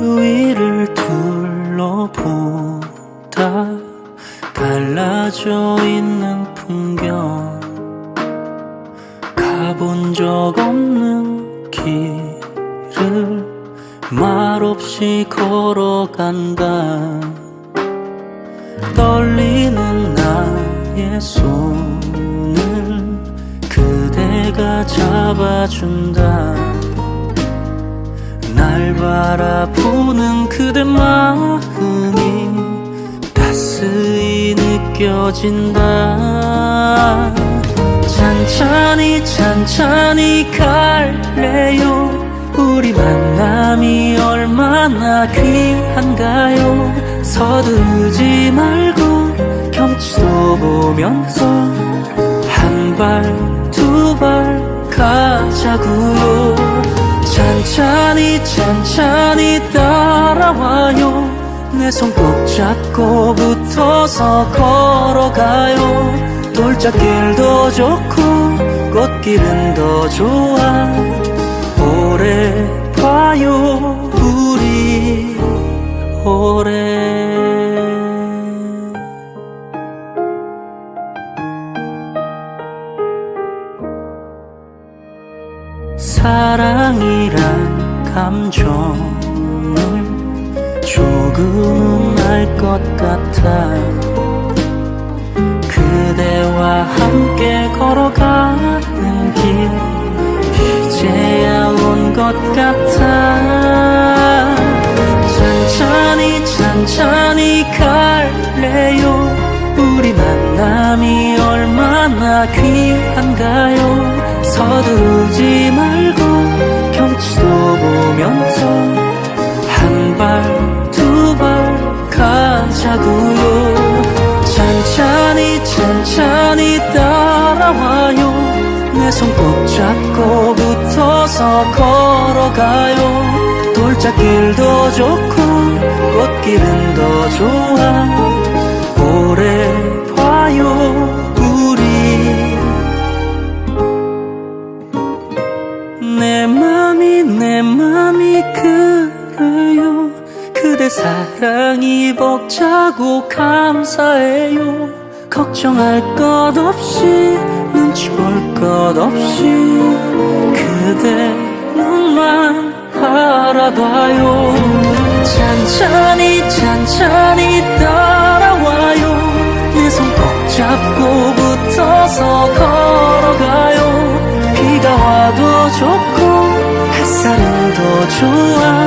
위를 둘러보다 갈라져 있는 풍경. 가본 적 없는 길을 말없이 걸어간다. 떨리는 나의 손을 그대가 잡아준다. 날 바라보는 그대 마음이 따스히 느껴진다. 찬찬히 찬찬히 갈래요? 우리 만남이 얼마나 귀한가요? 서두르지 말고 경치도 보면서 한 발 두 발 가자고요 찬찬히 찬찬히 따라와요. 내 손 꼭 잡고 붙어서 걸어가요. 돌짝길도 좋고 꽃길은 더 좋아. 오래 봐요 우리. 오래 사랑이란 감정을 조금은 알 것 같아. 그대와 함께 걸어가는 길 이제야 온 것 같아. 천천히 천천히 갈래요? 우리 만남이 얼마나 귀한가요 서두르지 말고 경치도 보면서 한 발 두 발 가자고요. 천천히 천천히 따라와요. 내 손 꼭 잡고 붙어서 걸어가요. 돌짝길도 좋고 꽃길은 더 좋아 내 맘이 내 맘이 그래요. 그대 사랑이 벅차고 감사해요. 걱정할 것 없이 눈치 볼 것 없이 그대 눈만 바라봐요. 찬찬히 찬찬히 따라와요. 내 손 꼭 잡고 붙어서 걸어가요 좋고 햇살은 더 좋아